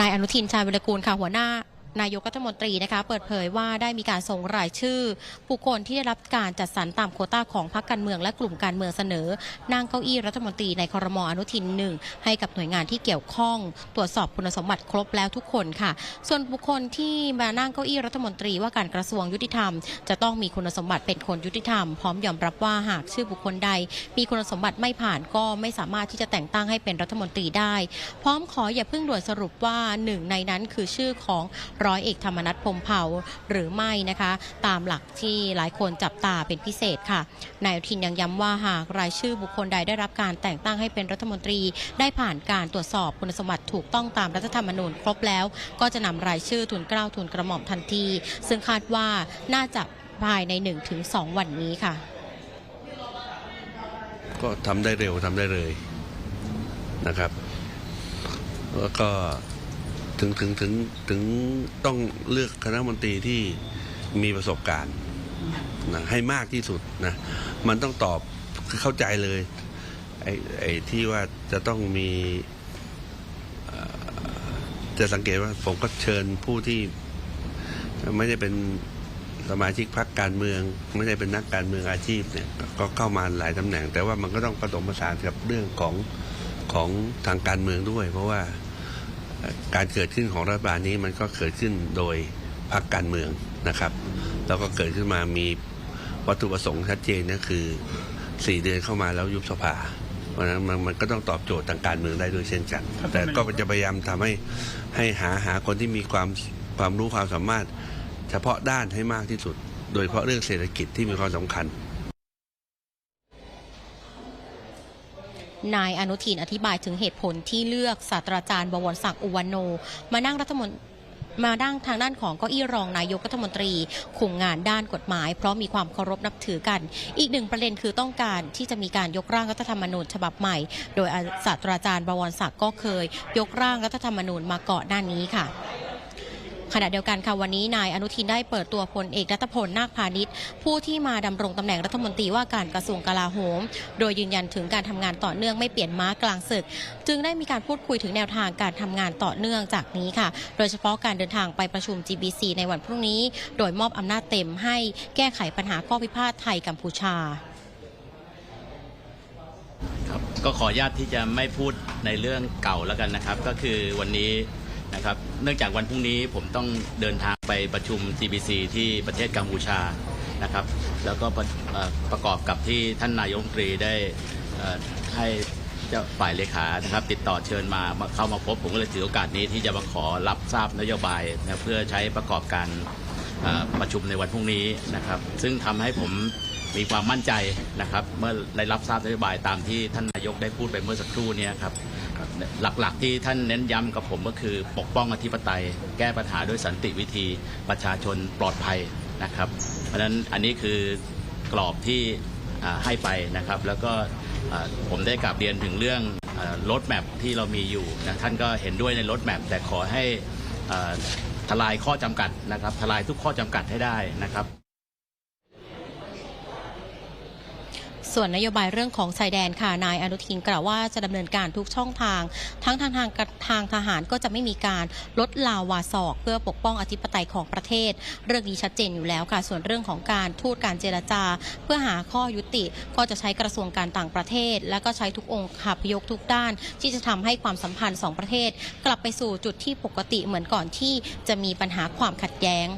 นายอนุทินชาญวิรกูลค่ะหัวหน้า นายกรัฐมนตรีนะคะเปิดเผยว่าได้มีการส่งรายชื่อบุคคลที่ได้รับการจัดสรรตามโคต้าของพรรคการเมืองและกลุ่มการเมืองเสนอ นั่งเก้าอี้รัฐมนตรีในครมอนุทินหนึ่งให้กับหน่วยงานที่เกี่ยวข้อง ตรวจสอบคุณสมบัติครบแล้วทุกคนค่ะ ส่วนบุคคลที่มานั่งเก้าอี้รัฐมนตรีว่าการกระทรวงยุติธรรม จะต้องมีคุณสมบัติเป็นคนยุติธรรมพร้อมยอมรับว่าหากชื่อบุคคลใด มีคุณสมบัติไม่ผ่านก็ไม่สามารถที่จะแต่งตั้งให้เป็นรัฐมนตรีได้ พร้อมขออย่าเพิ่งด่วนสรุปว่าหนึ่งในนั้นคือชื่อของร้อยเอกธรรมนัฐพรมเผ่าหรือไม่นะคะ ตามหลักที่หลายคนจับตาเป็นพิเศษค่ะนายอนุทินยังย้ำว่าหากรายชื่อบุคคลใดได้รับการแต่งตั้งให้เป็นรัฐมนตรี ได้ผ่านการตรวจสอบคุณสมบัติถูกต้องตามรัฐธรรมนูญครบแล้ว ก็จะนำรายชื่อทุนเกล้าทุนกระหม่อมทันที ซึ่งคาดว่าน่าจะภายใน 1-2 วันนี้ค่ะ ก็ทำได้เร็วทำได้เลยนะครับ แล้วก็ ถึงถึงถึงถึงต้องเลือกคณะมนตรีที่มีประสบการณ์นะให้มากที่สุดนะมันต้องตอบคือเข้าใจเลยไอ้ไอ้ที่ว่าจะต้องมีจะสังเกตว่าผมก็เชิญผู้ที่ไม่ได้เป็นสมาชิกพรรคการเมือง ไม่ได้เป็นนักการเมืองอาชีพเนี่ยก็เข้ามาหลายตำแหน่ง แต่ว่ามันก็ต้องผสมผสานกับเรื่องของของทางการเมืองด้วย เพราะว่า การเกิดขึ้นของรัฐบาลนี้มันก็เกิดขึ้นโดยพรรคการเมืองนะครับ แล้วก็เกิดขึ้นมามีวัตถุประสงค์ชัดเจนก็คือสี่เดือนเข้ามาแล้วยุบสภาเพราะฉะนั้นมันมันก็ต้องตอบโจทย์ทางการเมืองได้ด้วยเช่นกัน แต่ก็จะพยายามทำให้ให้หาหาคนที่มีความความรู้ความสามารถ เฉพาะด้านให้มากที่สุด โดยเฉพาะเรื่องเศรษฐกิจที่มีความสำคัญ นายอนุทินอธิบายถึงเหตุผลที่เลือกศาสตราจารย์บวรศักดิ์อุวันโน มานั่งรัฐมนตรีมาดั้งทางด้านของเก้าอี้รองนายกรัฐมนตรีคุมงานด้านกฎหมาย เพราะมีความเคารพนับถือกัน อีกหนึ่งประเด็นคือต้องการที่จะมีการยกร่างรัฐธรรมนูญฉบับใหม่ โดยศาสตราจารย์บวรศักดิ์ก็เคย ยกร่างรัฐธรรมนูญมาก่อนหน้านี้ค่ะ ขณะเดียวกันค่ะวันนี้นายอนุทินได้เปิดตัวพลเอกรัตพลนาคพาณิชย์ ผู้ที่มาดำรงตำแหน่งรัฐมนตรีว่าการกระทรวงกลาโหม โดยยืนยันถึงการทำงานต่อเนื่องไม่เปลี่ยนม้ากลางศึก จึงได้มีการพูดคุยถึงแนวทางการทำงานต่อเนื่องจากนี้ค่ะ โดยเฉพาะการเดินทางไปประชุม GBC ในวันพรุ่งนี้ โดยมอบอำนาจเต็มให้แก้ไขปัญหาข้อพิพาทไทยกัมพูชาครับก็ขออนุญาตที่จะไม่พูดในเรื่องเก่าแล้วกันนะครับ ก็คือวันนี้ นะครับเนื่องจากวันพรุ่งนี้ผมต้องเดินทางไปประชุม GBC ที่ประเทศกัมพูชานะครับแล้วก็ประประกอบกับที่ท่านนายกรัฐมนตรีได้ให้เจ้าฝ่ายเลขานะครับ ติดต่อเชิญมาเข้ามาพบผมก็เลยถือโอกาสนี้ที่จะมาขอรับทราบนโยบายนะเพื่อใช้ประกอบการประชุมในวันพรุ่งนี้นะครับ ซึ่งทำให้ผมมีความมั่นใจนะครับ เมื่อได้รับทราบนโยบายตามที่ท่านนายกได้พูดไปเมื่อสักครู่นี้ครับ หลักๆ ที่ท่านเน้นย้ำกับผมก็คือปกป้องอธิปไตย แก้ปัญหาด้วยสันติวิธีประชาชนปลอดภัยนะครับ เพราะฉะนั้นอันนี้คือกรอบที่ให้ไปนะครับ แล้วก็ผมได้กลับเรียนถึงเรื่องรถแมพที่เรามีอยู่นะท่านก็เห็นด้วยในรถแมพแต่ขอให้ทลายข้อจำกัดนะครับทลายทุกข้อจำกัดให้ได้นะครับ ส่วนนโยบายเรื่องของชายแดนค่ะนายอนุทินกล่าวว่าจะดำเนินการทุกช่องทาง ทั้งทางทางทางทหารก็จะไม่มีการลดลาวาศอก เพื่อปกป้องอธิปไตยของประเทศ เรื่องนี้ชัดเจนอยู่แล้วค่ะ ส่วนเรื่องของการทูตการเจรจา เพื่อหาข้อยุติก็จะใช้กระทรวงการต่างประเทศ และก็ใช้ทุกองค์คาพยพทุกด้าน ที่จะทำให้ความสัมพันธ์สองประเทศ กลับไปสู่จุดที่ปกติเหมือนก่อนที่จะมีปัญหาความขัดแย้ง